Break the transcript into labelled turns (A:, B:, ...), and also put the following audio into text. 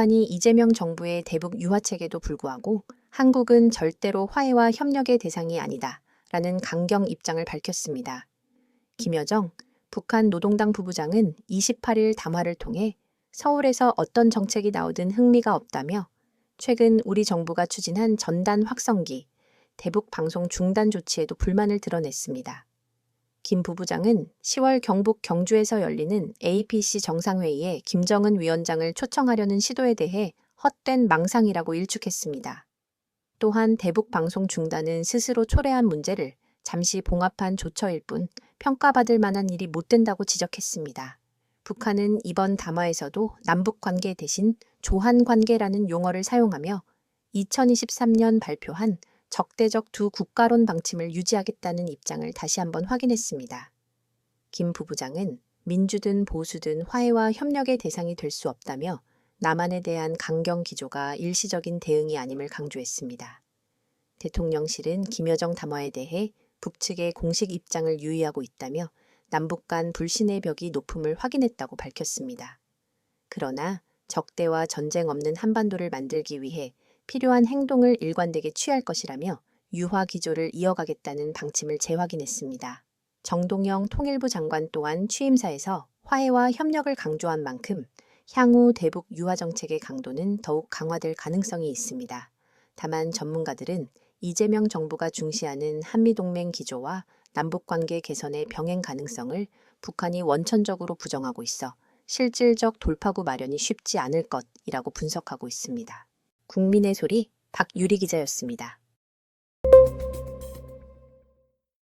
A: 북한이 이재명 정부의 대북 유화책에도 불구하고 한국은 절대로 화해와 협력의 대상이 아니다. 라는 강경 입장을 밝혔습니다. 김여정 북한 노동당 부부장은 28일 담화를 통해 서울에서 어떤 정책이 나오든 흥미가 없다며 최근 우리 정부가 추진한 전단 확성기, 대북 방송 중단 조치에도 불만을 드러냈습니다. 김 부부장은 10월 경북 경주에서 열리는 APC 정상회의에 김정은 위원장을 초청하려는 시도에 대해 헛된 망상이라고 일축했습니다. 또한 대북 방송 중단은 스스로 초래한 문제를 잠시 봉합한 조처일 뿐 평가받을 만한 일이 못 된다고 지적했습니다. 북한은 이번 담화에서도 남북 관계 대신 조한 관계라는 용어를 사용하며 2023년 발표한 적대적 두 국가론 방침을 유지하겠다는 입장을 다시 한번 확인했습니다. 김 부부장은 민주든 보수든 화해와 협력의 대상이 될 수 없다며 남한에 대한 강경 기조가 일시적인 대응이 아님을 강조했습니다. 대통령실은 김여정 담화에 대해 북측의 공식 입장을 유의하고 있다며 남북 간 불신의 벽이 높음을 확인했다고 밝혔습니다. 그러나 적대와 전쟁 없는 한반도를 만들기 위해 필요한 행동을 일관되게 취할 것이라며 유화 기조를 이어가겠다는 방침을 재확인했습니다. 정동영 통일부 장관 또한 취임사에서 화해와 협력을 강조한 만큼 향후 대북 유화 정책의 강도는 더욱 강화될 가능성이 있습니다. 다만 전문가들은 이재명 정부가 중시하는 한미동맹 기조와 남북관계 개선의 병행 가능성을 북한이 원천적으로 부정하고 있어 실질적 돌파구 마련이 쉽지 않을 것이라고 분석하고 있습니다. 국민의 소리 박유리 기자였습니다.